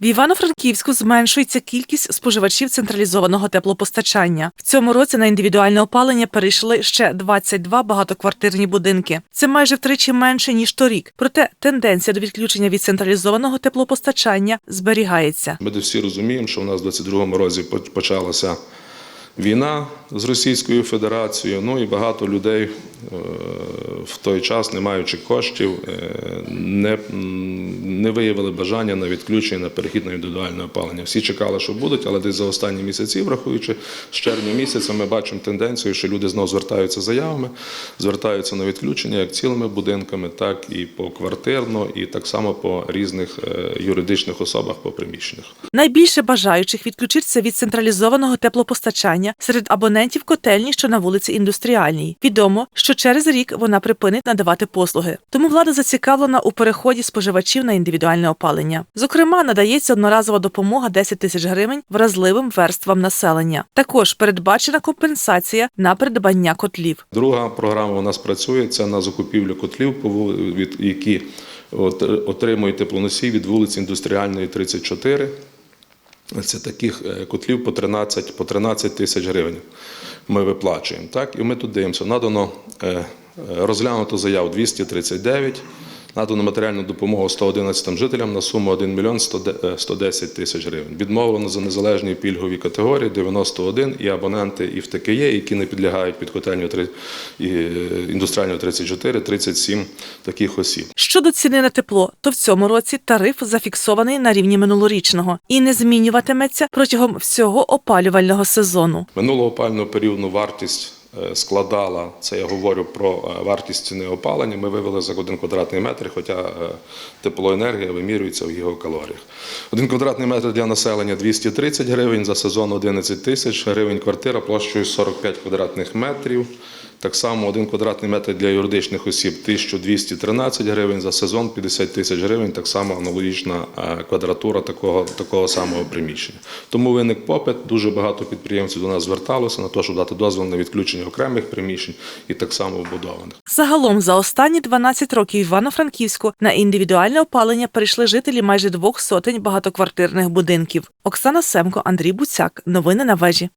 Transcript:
В Івано-Франківську зменшується кількість споживачів централізованого теплопостачання. В цьому році на індивідуальне опалення перейшли ще 22 багатоквартирні будинки. Це майже втричі менше ніж торік. Проте тенденція до відключення від централізованого теплопостачання зберігається. Ми всі розуміємо, що в нас в 22-му році по- почалася війна з Російською Федерацією. Ну і багато людей е, в той час, не маючи коштів, е, не, не виявили бажання на відключення на перехід на індивідуальне опалення. Всі чекали, що будуть, але десь за останні місяці, врахуючи з червня місяця, ми бачимо тенденцію, що люди знову звертаються заявами, звертаються на відключення як цілими будинками, так і поквартирно, і так само по різних е, юридичних особах по приміщеннях. Найбільше бажаючих відключитися від централізованого теплопостачання серед абонентів котельні, що на вулиці Індустріальній. Відомо, що через рік вона припинить надавати послуги. Тому влада зацікавлена у переході споживачів на індивідуальне опалення. Зокрема, надається одноразова допомога 10 тисяч гривень вразливим верствам населення. Також передбачена компенсація на придбання котлів. Друга програма у нас працює це на закупівлю котлів, які отримують теплоносій від вулиці Індустріальної 34. Це таких е, котлів по 13, по 13 тисяч гривень ми виплачуємо. Так? І ми тут дивимося. Надано е, е, розглянуто заяв 239, надано матеріальну допомогу 111 жителям на суму 1 мільйон 110 тисяч гривень. Відмовлено за незалежні пільгові категорії 91 і абоненти і в ТКЄ, які не підлягають під котельню три- і, е, індустріальну 34, 37 таких осіб. Щодо ціни на тепло, то в цьому році тариф зафіксований на рівні минулорічного і не змінюватиметься протягом всього опалювального сезону. Минулого опального періоду вартість е, складала, це я говорю про е, вартість ціни опалення. Ми вивели за один квадратний метр, хоча е, теплоенергія вимірюється в гігакалоріях. Один квадратний метр для населення 230 гривень, за сезон 11 тисяч гривень квартира площею 45 квадратних метрів. Так само один квадратний метр для юридичних осіб 1213 гривень, за сезон 50 тисяч гривень, так само аналогічна е, квадратура такого, такого самого приміщення. Тому виник попит, дуже багато підприємців до нас зверталося на те, щоб дати дозвіл на відключення окремих приміщень і так само вбудованих. Загалом за останні 12 років Івано-Франківську на індивідуальне опалення перейшли жителі майже двох сотень багатоквартирних будинків. Оксана Семко, Андрій Буцяк. Новини на вежі.